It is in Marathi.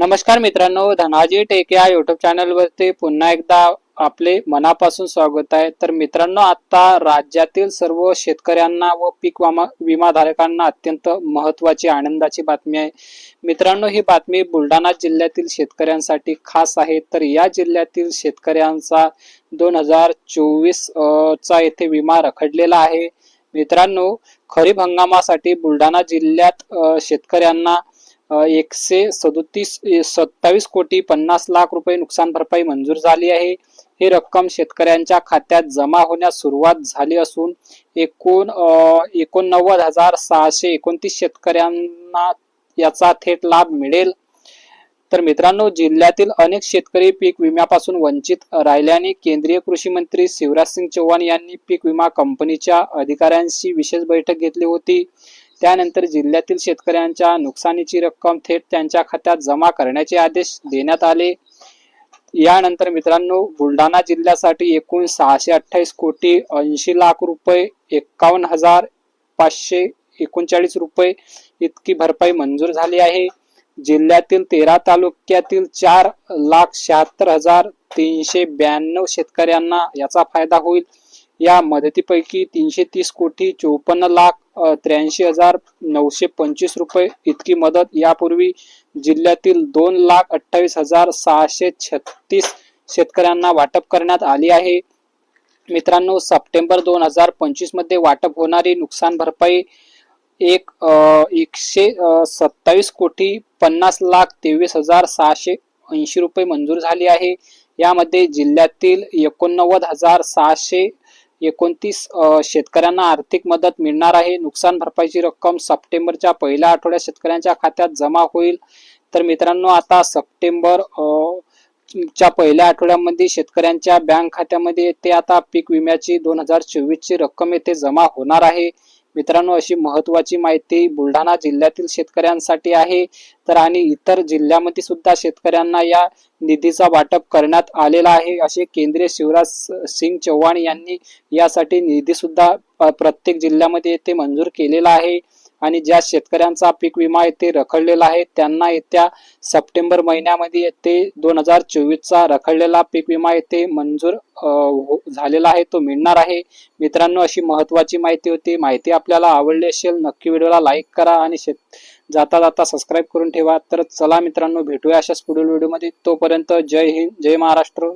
नमस्कार मित्रांनो धनाजी टेक या युट्यूब चॅनलवरती पुन्हा एकदा आपले मनापासून स्वागत आहे. तर मित्रांनो आता राज्यातील सर्व शेतकऱ्यांना व पीक विमाधारकांना अत्यंत महत्वाची आनंदाची बातमी आहे. मित्रांनो ही बातमी बुलढाणा जिल्ह्यातील शेतकऱ्यांसाठी खास आहे. तर या जिल्ह्यातील शेतकऱ्यांचा दोन हजार चोवीस चा येथे विमा रखडलेला आहे. मित्रांनो खरीप हंगामासाठी बुलढाणा जिल्ह्यात शेतकऱ्यांना एकशे सदोतीस सत्तावीस कोटी पन्नास लाख रुपये नुकसान भरपाई मंजूर झाली आहे. ही रक्कम शेतकऱ्यांच्या खात्यात जमा होण्यास सुरुवात झाली असून एकूण एकोणनव्वद हजार सहाशे एकोणतीस शेतकऱ्यांना याचा थेट लाभ मिळेल. तर मित्रांनो जिल्ह्यातील अनेक शेतकरी पीक विम्यापासून वंचित राहिल्याने केंद्रीय कृषी मंत्री शिवराज सिंग चौहान यांनी पीक विमा कंपनीच्या अधिकाऱ्यांशी विशेष बैठक घेतली होती. त्यानंतर जिल्ह्यातील शेतकऱ्यांच्या नुकसानीची रक्कम थेट त्यांच्या खात्यात जमा करण्याचे आदेश देण्यात आले. यानंतर मित्रांनो बुलढाणा जिल्ह्यासाठी एकूण सहाशे अठ्ठावीस कोटी ऐंशी लाख रुपये एकावन्न हजार पाचशे एकोणचाळीस रुपये इतकी भरपाई मंजूर झाली आहे. जिल्ह्यातील तेरा तालुक्यातील चार लाख शहात्तर हजार तीनशे ब्याण्णव शेतकऱ्यांना याचा फायदा होईल. या मदतीपैकी तीनशे तीस कोटी चोपन्न लाख त्र्याऐंशी हजार नऊशे पंचवीस रुपये इतकी मदत. यापूर्वी जिल्ह्यातील दोन लाख अठ्ठावीस हजार सहाशे छत्तीस शेतकऱ्यांना वाटप करण्यात आली आहे. मित्रांनो सप्टेंबर दोन हजार पंचवीसमध्ये वाटप होणारी नुकसान भरपाई एक एकशे सत्तावीस कोटी पन्नास लाख तेवीस हजार सहाशे ऐंशी रुपये मंजूर झाली आहे. यामध्ये जिल्ह्यातील एकोणनव्वद हजार सहाशे एकोणतीस शेतकऱ्यांना आर्थिक मदत मिळणार आहे. नुकसान भरपाईची रक्कम सप्टेंबरच्या पहिल्या आठवड्यात शेतकऱ्यांच्या खात्यात जमा होईल. तर मित्रांनो आता सप्टेंबर च्या पहिल्या आठवड्यामध्ये शेतकऱ्यांच्या बँक खात्यामध्ये ते आता पीक विम्याची दोन हजार चोवीस ची रक्कम येथे जमा होणार आहे. मित्रांनो अशी महत्वाची माहिती बुलढाणा जिल्ह्यातील शेतकऱ्यांसाठी आहे. तर आणि इतर जिल्ह्यामध्ये सुद्धा शेतकऱ्यांना या निधीचा वाटप करण्यात आलेला आहे. असे केंद्रीय शिवराज सिंग चौहान यांनी यासाठी निधी सुद्धा प्रत्येक जिल्ह्यामध्ये येथे मंजूर केलेला आहे. आणि ज्या शेतकऱ्यांचा पीक विमा येथे रखडलेला आहे त्यांना येत्या सप्टेंबर महिन्यामध्ये येथे दोन हजार चोवीसचा रखडलेला पीक विमा येथे मंजूर हो- झालेला आहे तो मिळणार आहे. मित्रांनो अशी महत्वाची माहिती होती. माहिती आपल्याला आवडली असेल नक्की व्हिडिओला लाईक करा आणि शेत जाता जाता सबस्क्राईब करून ठेवा. तर चला मित्रांनो भेटूया अशाच पुढील व्हिडिओमध्ये. तोपर्यंत जय हिंद जय महाराष्ट्र.